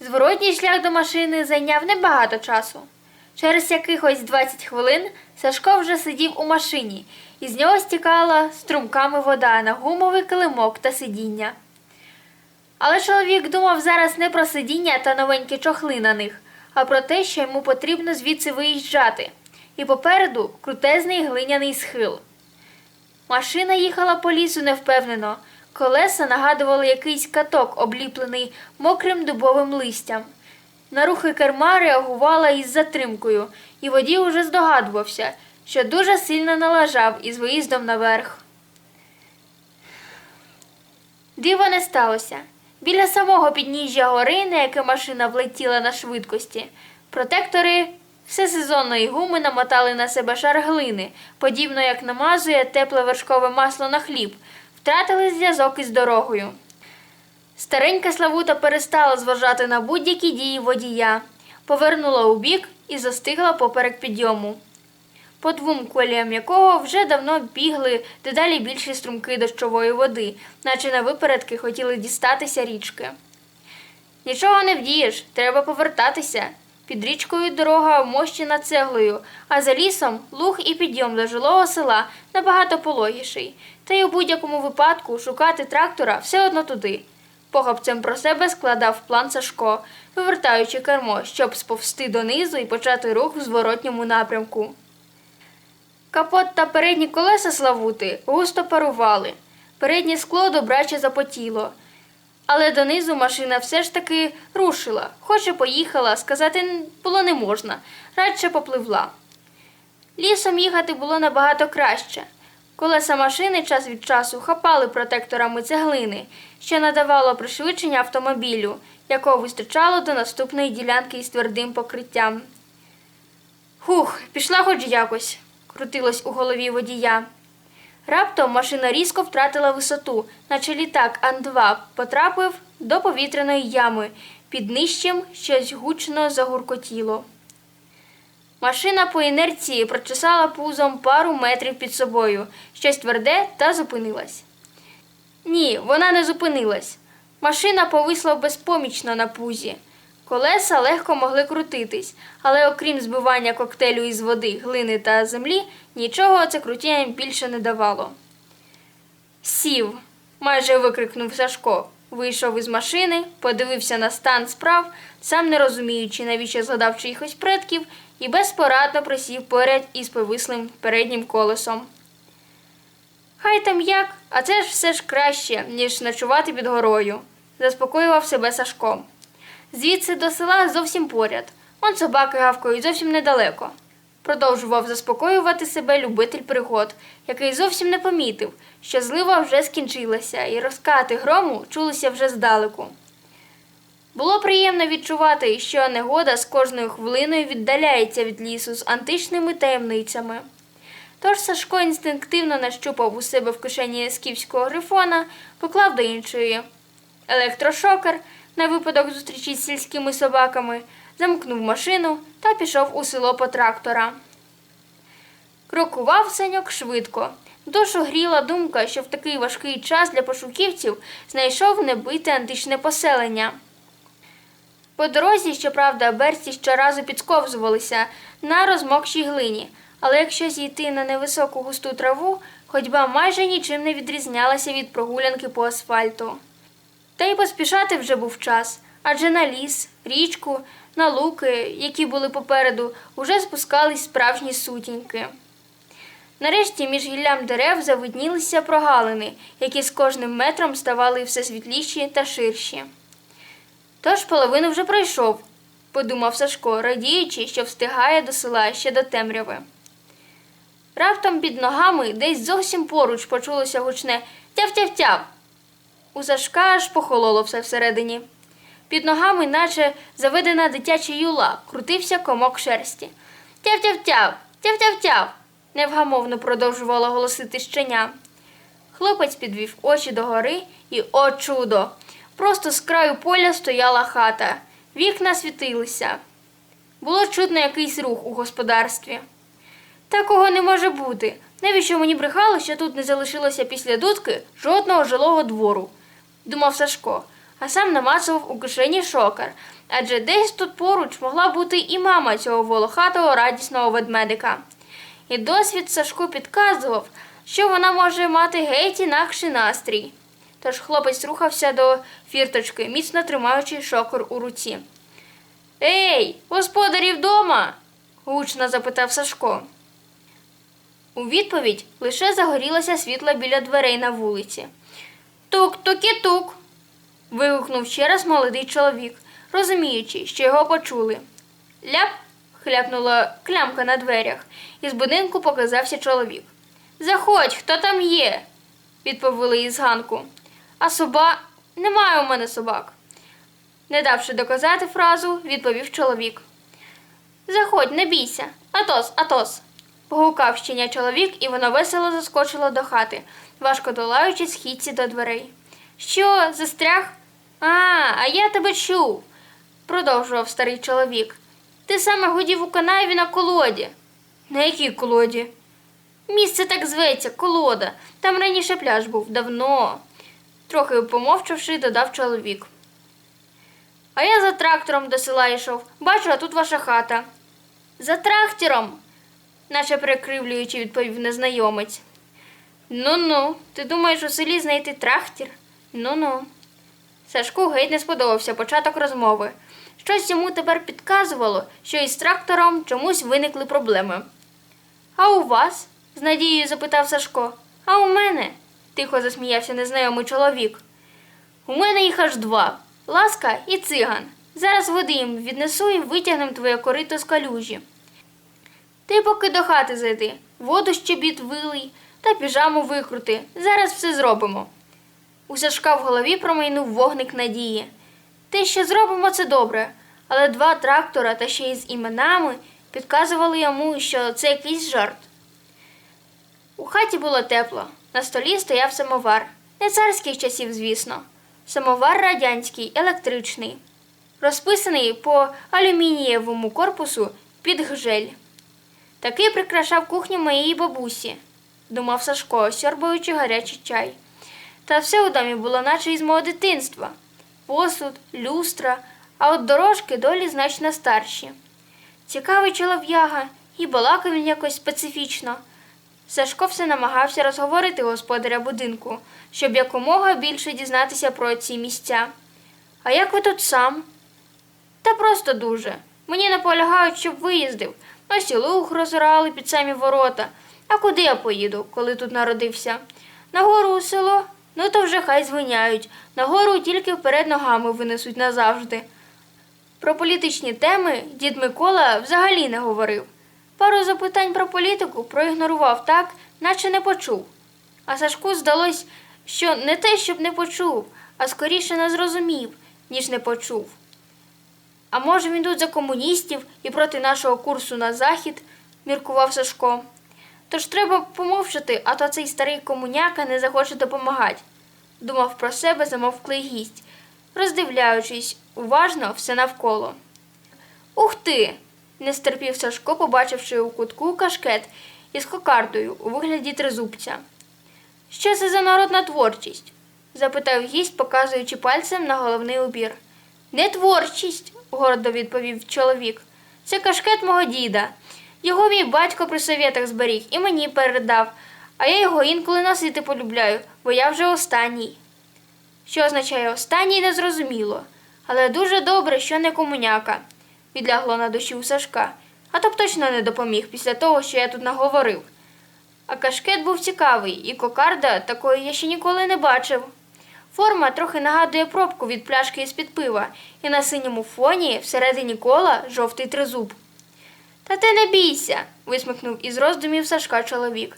Зворотній шлях до машини зайняв небагато часу. Через якихось 20 хвилин Сашко вже сидів у машині, і з нього стікала струмками вода на гумовий килимок та сидіння. Але чоловік думав зараз не про сидіння та новенькі чохли на них, а про те, що йому потрібно звідси виїжджати. І попереду крутезний глиняний схил. Машина їхала по лісу невпевнено. Колеса нагадували якийсь каток, обліплений мокрим дубовим листям. На рухи керма реагувала із затримкою, і водій уже здогадувався, що дуже сильно налажав із виїздом наверх. Диво не сталося. Біля самого підніжжя гори, на яке машина влетіла на швидкості, протектори всесезонної гуми намотали на себе шар глини, подібно як намазує тепле вершкове масло на хліб, втратили зв'язок із дорогою. Старенька Славута перестала зважати на будь-які дії водія, повернула у бік і застигла поперек підйому. По двом коліям якого вже давно бігли дедалі більші струмки дощової води, наче на випередки хотіли дістатися річки. Нічого не вдієш, треба повертатися. Під річкою дорога вмощена цеглою, а за лісом луг і підйом до жилого села набагато пологіший. Та й у будь-якому випадку шукати трактора все одно туди. Похопцем про себе складав план Сашко, вивертаючи кермо, щоб сповзти донизу і почати рух в зворотньому напрямку. Капот та передні колеса Славути густо парували. Переднє скло добряче запотіло. Але донизу машина все ж таки рушила, хоч і поїхала, сказати було не можна, радше попливла. Лісом їхати було набагато краще. Колеса машини час від часу хапали протекторами цеглини, що надавало пришвидшення автомобілю, якого вистачало до наступної ділянки із твердим покриттям. Хух, пішла хоч якось, крутилось у голові водія. Раптом машина різко втратила висоту, наче літак Ан-2 потрапив до повітряної ями. Під нижчим щось гучно загуркотіло. Машина по інерції прочесала пузом пару метрів під собою, щось тверде та зупинилась. Ні, вона не зупинилась. Машина повисла безпомічно на пузі. Колеса легко могли крутитись, але окрім збивання коктейлю із води, глини та землі, нічого це крутіння більше не давало. Сів, майже викрикнув Сашко. Вийшов із машини, подивився на стан справ, сам не розуміючи, навіщо згадав чиїхось предків, і безпорадно присів поряд із повислим переднім колесом. Хай там як, а це ж все ж краще, ніж ночувати під горою, заспокоював себе Сашко. Звідси до села зовсім поряд. Он собаки гавкають зовсім недалеко. Продовжував заспокоювати себе любитель пригод, який зовсім не помітив, що злива вже скінчилася, і розкати грому чулися вже здалеку. Було приємно відчувати, що негода з кожною хвилиною віддаляється від лісу з античними таємницями. Тож Сашко інстинктивно нащупав у себе в кишені скіфського грифона, поклав до іншої електрошокер на випадок зустрічі з сільськими собаками, замкнув машину та пішов у село по трактора. Крокував Саньок швидко. Душу гріла думка, що в такий важкий час для пошуківців знайшов небите античне поселення. По дорозі, щоправда, берці щоразу підсковзувалися на розмокшій глині, але якщо зійти на невисоку густу траву, ходьба майже нічим не відрізнялася від прогулянки по асфальту. Та й поспішати вже був час, адже на ліс, річку, на луки, які були попереду, уже спускались справжні сутіньки. Нарешті між гіллям дерев завиднілися прогалини, які з кожним метром ставали все світліші та ширші. Тож половину вже пройшов, подумав Сашко, радіючи, що встигає до села ще до темряви. Раптом під ногами десь зовсім поруч почулося гучне тяв-тяв-тяв. У Сашка аж похололо все всередині. Під ногами, наче заведена дитяча юла, крутився комок шерсті. Тяв-тяв-тяв, тяв-тяв-тяв, невгамовно продовжувало голосити щеня. Хлопець підвів очі догори і, о чудо! Просто з краю поля стояла хата. Вікна світилися. Було чутно якийсь рух у господарстві. Такого не може бути. Навіщо мені брехало, що тут не залишилося після дудки жодного жилого двору? Думав Сашко. а сам намацував у кишені шокер, адже десь тут поруч могла бути і мама цього волохатого радісного ведмедика. І досвід Сашку підказував, що вона може мати геть інакший настрій. Тож хлопець рухався до фірточки, міцно тримаючи шокер у руці. Ей, господарі вдома? гучно запитав Сашко. У відповідь лише загорілося світло біля дверей на вулиці. Тук-туки-тук. вигукнув ще раз молодий чоловік, розуміючи, що його почули. Ляп. хляпнула клямка на дверях, і з будинку показався чоловік. Заходь, хто там є? відповіли із ганку. А соба немає у мене собак. Не давши доказати фразу, відповів чоловік. Заходь, не бійся. Атос, Атос. Погукав щеня чоловік, і воно весело заскочило до хати, важко долаючи східці до дверей. Що, застряг? А, а я тебе чув, продовжував старий чоловік. Ти саме гудів у канаві на колоді. На якій колоді? Місце так зветься, колода. Там раніше пляж був давно. Трохи помовчавши, додав чоловік. А я за трактором до села йшов. Бачу, а тут ваша хата. За трактором, наче перекривлюючи, відповів незнайомець. Ну ну, ти думаєш у селі знайти трактір? Ну ну. Сашку геть не сподобався початок розмови. Щось йому тепер підказувало, що із трактором чомусь виникли проблеми. А у вас? з надією запитав Сашко. А у мене? тихо засміявся незнайомий чоловік. У мене їх аж два ласка і циган. Зараз води їм віднесу і витягнем твоє корито з калюжі. Ти поки до хати зайди, воду щебіт вилий та піжаму викрути. Зараз все зробимо. У Сашка в голові промайнув вогник надії. Те, що зробимо, це добре, але два трактора та ще й з іменами підказували йому, що це якийсь жарт. У хаті було тепло, на столі стояв самовар. Не царських часів, звісно. Самовар радянський, електричний, розписаний по алюмінієвому корпусу під гжель. Такий прикрашав кухню моєї бабусі, думав Сашко, сьорбаючи гарячий чай. Та все у домі було наче із мого дитинства посуд, люстра, а от дорожки долі значно старші. Цікавий чолов'яга, і балакав він якось специфічно. Сашко все намагався розговорити господаря будинку, щоб якомога більше дізнатися про ці місця. А як ви тут сам? Та просто дуже. Мені наполягають, щоб виїздив. Ось і луг розорали під самі ворота. А куди я поїду, коли тут народився? Нагору у село? Ну то вже хай звиняють. Нагору тільки вперед ногами винесуть назавжди. Про політичні теми дід Микола взагалі не говорив. Пару запитань про політику проігнорував так, наче не почув. А Сашку здалось, що не те, щоб не почув, а скоріше не зрозумів, ніж не почув. А може він тут за комуністів і проти нашого курсу на захід, міркував Сашко. Тож треба помовчати, а то цей старий комуняка не захоче допомагати, думав про себе замовклий гість, роздивляючись уважно все навколо. Ух ти! не стерпів Сашко, побачивши у кутку кашкет із кокардою у вигляді тризубця. Що це за народна творчість? запитав гість, показуючи пальцем на головний убір. Не творчість, гордо відповів чоловік. Це кашкет мого діда. Його мій батько при совєтах зберіг і мені передав, а я його інколи носити полюбляю, бо я вже останній. Що означає останній, незрозуміло, але дуже добре, що не комуняка, відлягло на душі у Сашка, а то б точно не допоміг після того, що я тут наговорив. А кашкет був цікавий, і кокарда такої я ще ніколи не бачив. Форма трохи нагадує пробку від пляшки із-під пива, і на синьому фоні всередині кола жовтий тризуб. Та ти не бійся, висмикнув із роздумів Сашка чоловік.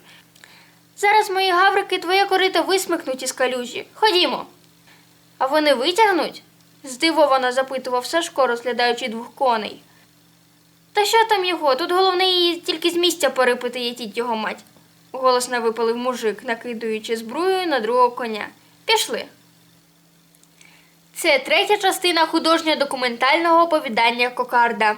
Зараз мої гаврики твоє корито висмикнуть із калюжі. Ходімо. А вони витягнуть? здивовано запитував Сашко, розглядаючи двох коней. Та що там його? Тут головне її тільки з місця порипити ятіть його мать, голосно випалив мужик, накидуючи збрую на другого коня. Пішли. Це третя частина художньо-документального оповідання Кокарда.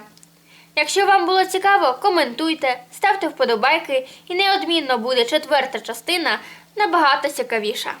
Якщо вам було цікаво, коментуйте, ставте вподобайки і неодмінно буде четверта частина набагато цікавіша.